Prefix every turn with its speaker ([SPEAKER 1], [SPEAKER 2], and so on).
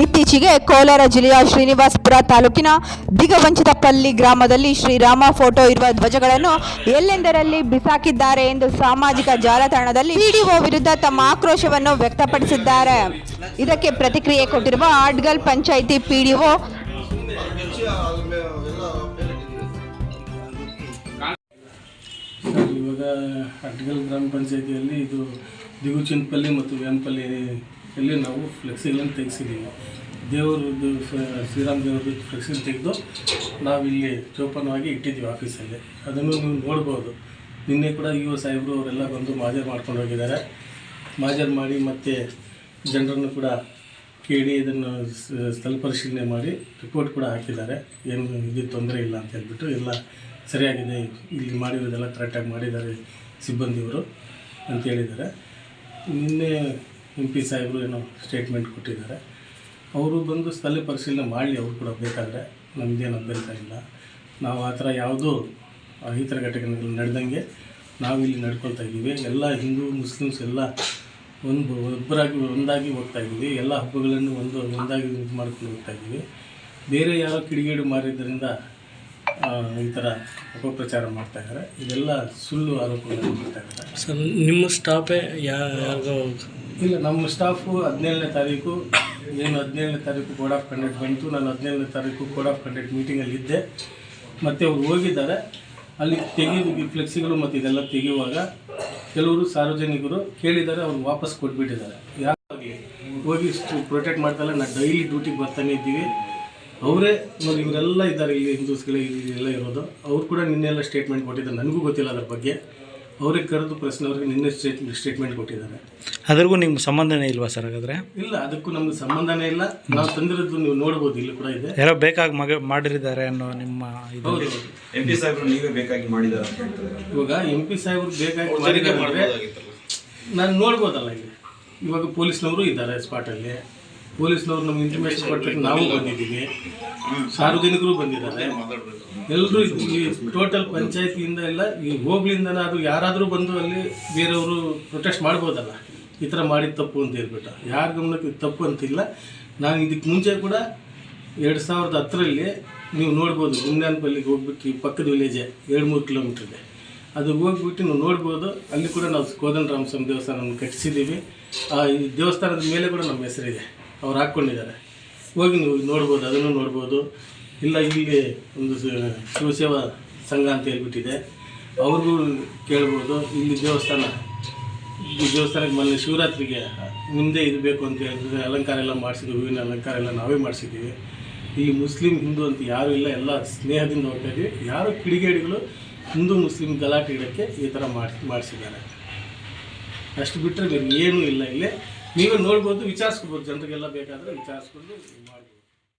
[SPEAKER 1] ಇತ್ತೀಚೆಗೆ ಕೋಲಾರ ಜಿಲ್ಲೆಯ ಶ್ರೀನಿವಾಸಪುರ ತಾಲೂಕಿನ ದಿಗವಂಚಿತಪಲ್ಲಿ ಗ್ರಾಮದಲ್ಲಿ ಶ್ರೀರಾಮ ಫೋಟೋ ಇರುವ ಧ್ವಜಗಳನ್ನು ಎಲ್ಲೆಂದರಲ್ಲಿ ಬಿಸಾಕಿದ್ದಾರೆ ಎಂದು ಸಾಮಾಜಿಕ ಜಾಲತಾಣದಲ್ಲಿ ಪಿಡಿಒ ವಿರುದ್ಧ ತಮ್ಮ ಆಕ್ರೋಶವನ್ನು ವ್ಯಕ್ತಪಡಿಸಿದ್ದಾರೆ. ಇದಕ್ಕೆ ಪ್ರತಿಕ್ರಿಯೆ ಕೊಟ್ಟಿರುವ ಆಡ್ಗಲ್ ಪಂಚಾಯಿತಿ ಪಿಡಿಒ
[SPEAKER 2] ಇವಾಗ ಅಟ್ಗಲ್ ಗ್ರಾಮ ಪಂಚಾಯತಿಯಲ್ಲಿ ಇದು ದಿಗುಚಿನ್ಪಲ್ಲಿ ಮತ್ತು ವ್ಯಾನ್ಪಲ್ಲಿ ಇಲ್ಲಿ ನಾವು ಫ್ಲೆಕ್ಸಿಗಳನ್ನು ತೆಗೆಸಿದ್ದೀವಿ ದೇವರದ್ದು ಶ್ರೀರಾಮ್ ದೇವ್ರದ್ದು ಫ್ಲೆಕ್ಸಿ ತೆಗೆದು ನಾವಿಲ್ಲಿ ಜೋಪಾನವಾಗಿ ಇಟ್ಟಿದ್ದೀವಿ ಆಫೀಸಲ್ಲಿ. ಅದನ್ನು ನೀವು ನೋಡ್ಬೋದು. ನಿನ್ನೆ ಕೂಡ ಯು ಒ ಸಾಹೇಬರು ಅವರೆಲ್ಲ ಬಂದು ಮಾಜರ್ ಮಾಡ್ಕೊಂಡು ಹೋಗಿದ್ದಾರೆ. ಮಾಜರ್ ಮಾಡಿ ಮತ್ತು ಜನರನ್ನು ಕೂಡ ಕೇಳಿ ಇದನ್ನು ಸ್ಥಳ ಪರಿಶೀಲನೆ ಮಾಡಿ ರಿಪೋರ್ಟ್ ಕೂಡ ಹಾಕಿದ್ದಾರೆ. ಏನು ಇದು ತೊಂದರೆ ಇಲ್ಲ ಅಂತ ಹೇಳ್ಬಿಟ್ಟು ಎಲ್ಲ ಸರಿಯಾಗಿದೆ. ಇಲ್ಲಿ ಮಾಡಿರೋದೆಲ್ಲ ಕರೆಕ್ಟಾಗಿ ಮಾಡಿದ್ದಾರೆ ಸಿಬ್ಬಂದಿಯವರು ಅಂತ ಹೇಳಿದ್ದಾರೆ. ನಿನ್ನೆ ಎಂ ಪಿ ಸಾಹೇಬರು ಏನೋ ಸ್ಟೇಟ್ಮೆಂಟ್ ಕೊಟ್ಟಿದ್ದಾರೆ. ಅವರು ಬಂದು ಸ್ಥಳ ಪರಿಶೀಲನೆ ಮಾಡಲಿ ಅವರು ಕೂಡ ಬೇಕಾದರೆ ನಮ್ಮದೇನು ಅಭ್ಯಂತರ ಇಲ್ಲ. ನಾವು ಆ ಥರ ಯಾವುದೂ ಅಹಿತರ ಘಟಕಗಳು ನಡೆದಂಗೆ ನಾವಿಲ್ಲಿ ನಡ್ಕೊಳ್ತಾ ಇದ್ದೀವಿ. ಎಲ್ಲ ಹಿಂದೂ, ಮುಸ್ಲಿಮ್ಸ್ ಎಲ್ಲ ಒಂದು ಒಬ್ಬರಾಗಿ ಒಂದಾಗಿ ಹೋಗ್ತಾ ಇದ್ದೀವಿ. ಎಲ್ಲ ಹಬ್ಬಗಳನ್ನು ಒಂದು ಒಂದಾಗಿ ಇದು ಮಾಡ್ಕೊಂಡು ಹೋಗ್ತಾ ಇದ್ದೀವಿ. ಬೇರೆ ಯಾರೋ ಕಿಡಿಗೇಡು ಮಾರಿದ್ದರಿಂದ ಈ ಥರ ಅಪಪ್ರಚಾರ ಮಾಡ್ತಾ ಇದ್ದಾರೆ. ಇದೆಲ್ಲ ಸುಳ್ಳು ಆರೋಪಗಳನ್ನು ಮಾಡ್ತಾ ಇದ್ದಾರೆ.
[SPEAKER 3] ಸರ್, ನಿಮ್ಮ ಸ್ಟಾಪೇ ಯಾರಿಗೋ
[SPEAKER 2] ಇಲ್ಲ, ನಮ್ಮ ಸ್ಟಾಫು ಹದಿನೇಳನೇ ತಾರೀಕು ಏನು ಹದಿನೇಳನೇ ತಾರೀಕು ಕೋಡ್ ಆಫ್ ಕಂಡಕ್ಟ್ ಬಂತು, ನಾನು ಹದಿನೇಳನೇ ತಾರೀಕು ಕೋಡ್ ಆಫ್ ಕಂಡಕ್ಟ್ ಮೀಟಿಂಗಲ್ಲಿ ಇದ್ದೆ. ಮತ್ತು ಅವ್ರು ಹೋಗಿದ್ದಾರೆ. ಅಲ್ಲಿ ತೆಗೆದು ಫ್ಲೆಕ್ಸಿಗಳು ಮತ್ತು ಇದೆಲ್ಲ ತೆಗೆಯುವಾಗ ಕೆಲವರು ಸಾರ್ವಜನಿಕರು ಕೇಳಿದ್ದಾರೆ, ಅವ್ರು ವಾಪಸ್ ಕೊಟ್ಬಿಟ್ಟಿದ್ದಾರೆ. ಯಾವಾಗಿ ಹೋಗಿ ಪ್ರೊಟೆಕ್ಟ್ ಮಾಡ್ತಾರೆ ನಾನು ಡೈಲಿ ಡ್ಯೂಟಿಗೆ ಬರ್ತಾನೆ ಇದ್ದೀವಿ. ಅವರೇ ನೋಡಿ, ಇವರೆಲ್ಲ ಇದ್ದಾರೆ, ಇಲ್ಲಿ ಹಿಂದೂಸ್ಗಳೇ ಎಲ್ಲ ಇರೋದು. ಅವ್ರು ಕೂಡ ನಿನ್ನೆಲ್ಲ ಸ್ಟೇಟ್ಮೆಂಟ್ ಕೊಟ್ಟಿದ್ದಾರೆ. ನನಗೂ ಗೊತ್ತಿಲ್ಲ ಅದ್ರ ಬಗ್ಗೆ. ಅವ್ರಿಗೆ ಕರೆದು ಪ್ರಶ್ನೆಯವ್ರಿಗೆ ನಿನ್ನೆ ಸ್ಟೇಟ್ ಸ್ಟೇಟ್ಮೆಂಟ್ ಕೊಟ್ಟಿದ್ದಾರೆ.
[SPEAKER 3] ಅದ್ರಿಗೂ ನಿಮ್ಗೆ ಸಂಬಂಧನೇ ಇಲ್ವಾ ಸರ್ ಹಾಗಾದ್ರೆ?
[SPEAKER 2] ಇಲ್ಲ ಅದಕ್ಕೂ ನಮ್ಗೆ ಸಂಬಂಧನೇ ಇಲ್ಲ. ನಾವು ತಂದಿರೋದು ನೀವು ನೋಡ್ಬೋದು ಇಲ್ಲಿ ಕೂಡ ಇದೆ.
[SPEAKER 3] ಯಾರೋ ಬೇಕಾಗಿ ಮಗ ಮಾಡಿರಿದ್ದಾರೆ ಅನ್ನೋ ನಿಮ್ಮ ಇದು.
[SPEAKER 2] ಹೌದು
[SPEAKER 4] ಎಂ ಪಿ ಸಾಹೇಬ್ರು ನೀವೇ ಬೇಕಾಗಿ ಮಾಡಿದಾರೆ ಅಂತ ಹೇಳ್ತಾರೆ
[SPEAKER 2] ಇವಾಗ ಎಂ ಪಿ ಸಾಹೇಬ್ರು ಬೇಕಾಗಿ ಮಾಡಿದ್ದಾರೆ ನಾನು ನೋಡ್ಬೋದಲ್ಲ ಇಲ್ಲಿ. ಇವಾಗ ಪೊಲೀಸ್ನವರು ಇದ್ದಾರೆ ಸ್ಪಾಟಲ್ಲಿ ಪೊಲೀಸ್ನವ್ರು ನಮ್ಗೆ ಇಂಟಿಮೇಷನ್ ಕೊಟ್ಟಕ್ಕೆ ನಾವು ಬಂದಿದ್ದೀವಿ. ಸಾರ್ವಜನಿಕರು ಬಂದಿದ್ದಾರೆ. ಎಲ್ಲರೂ ಈ ಟೋಟಲ್ ಪಂಚಾಯತಿಯಿಂದ ಎಲ್ಲ ಈ ಅದು ಯಾರಾದರೂ ಬಂದು ಅಲ್ಲಿ ಬೇರೆಯವರು ಪ್ರೊಟೆಸ್ಟ್ ಮಾಡ್ಬೋದಲ್ಲ? ಈ ಥರ ಮಾಡಿದ ತಪ್ಪು ಅಂತ ಹೇಳ್ಬಿಟ್ಟು. ಯಾರ ಗಮನಕ್ಕೆ ಇದು ತಪ್ಪು ಅಂತಿಲ್ಲ ನಾನು ಇದಕ್ಕೆ ಮುಂಚೆ ಕೂಡ ಎರಡು ಸಾವಿರದ ಹತ್ತರಲ್ಲಿ ನೀವು ನೋಡ್ಬೋದು ಗುಂಡ್ಯಾನಪಲ್ಲಿಗೆ ಹೋಗ್ಬಿಟ್ಟು ಈ ಪಕ್ಕದ ವಿಲೇಜೇ ಎರಡು ಮೂರು ಕಿಲೋಮೀಟ್ರಿಗೆ ಅದು ಹೋಗ್ಬಿಟ್ಟು ನೀವು ನೋಡ್ಬೋದು ಅಲ್ಲಿ ಕೂಡ ನಾವು ಕೋದನ್ ರಾಮಸ್ವಾಮಿ ದೇವಸ್ಥಾನವನ್ನು ಕಟ್ಟಿಸಿದ್ದೀವಿ. ಆ ಈ ದೇವಸ್ಥಾನದ ಮೇಲೆ ಕೂಡ ನಮ್ಮ ಹೆಸರಿದೆ. ಅವ್ರು ಹಾಕ್ಕೊಂಡಿದ್ದಾರೆ. ಹೋಗಿ ನೋಡ್ಬೋದು, ಅದನ್ನು ನೋಡ್ಬೋದು. ಇಲ್ಲ ಇಲ್ಲಿ ಒಂದು ಶಿವಸೇವಾ ಸಂಘ ಅಂತ ಹೇಳ್ಬಿಟ್ಟಿದೆ. ಅವ್ರಿಗೂ ಕೇಳ್ಬೋದು, ಇಲ್ಲಿ ದೇವಸ್ಥಾನ, ಈ ದೇವಸ್ಥಾನಕ್ಕೆ ಮೊನ್ನೆ ಶಿವರಾತ್ರಿಗೆ ನಿಮ್ಮದೇ ಇರಬೇಕು ಬೇಕು ಅಂತ ಹೇಳಿದ್ರೆ ಅಲಂಕಾರ ಎಲ್ಲ ಮಾಡಿಸಿದ್ವಿ, ಹೂವಿನ ಅಲಂಕಾರ ಎಲ್ಲ ನಾವೇ ಮಾಡಿಸಿದ್ದೀವಿ. ಇಲ್ಲಿ ಮುಸ್ಲಿಂ ಹಿಂದೂ ಅಂತ ಯಾರೂ ಇಲ್ಲ, ಎಲ್ಲ ಸ್ನೇಹದಿಂದ ಹೋಗ್ತಾ ಇದ್ದೀವಿ. ಯಾರು ಕಿಡಿಗೇಡಿಗಳು ಹಿಂದೂ ಮುಸ್ಲಿಂ ಗಲಾಟೆ ಇಡೋಕ್ಕೆ ಈ ಥರ ಮಾಡಿ ಮಾಡಿಸಿದ್ದಾರೆ. ಅಷ್ಟು ಬಿಟ್ಟರೆ ಏನೂ ಇಲ್ಲ ಇಲ್ಲಿ. ನೀವೇ ನೋಡ್ಬೋದು ವಿಚಾರಿಸ್ಕೋಬೋದು ಜನರಿಗೆಲ್ಲ ಬೇಕಾದರೆ ವಿಚಾರಿಸ್ಕೊಂಡು ಮಾಡ್ಬೋದು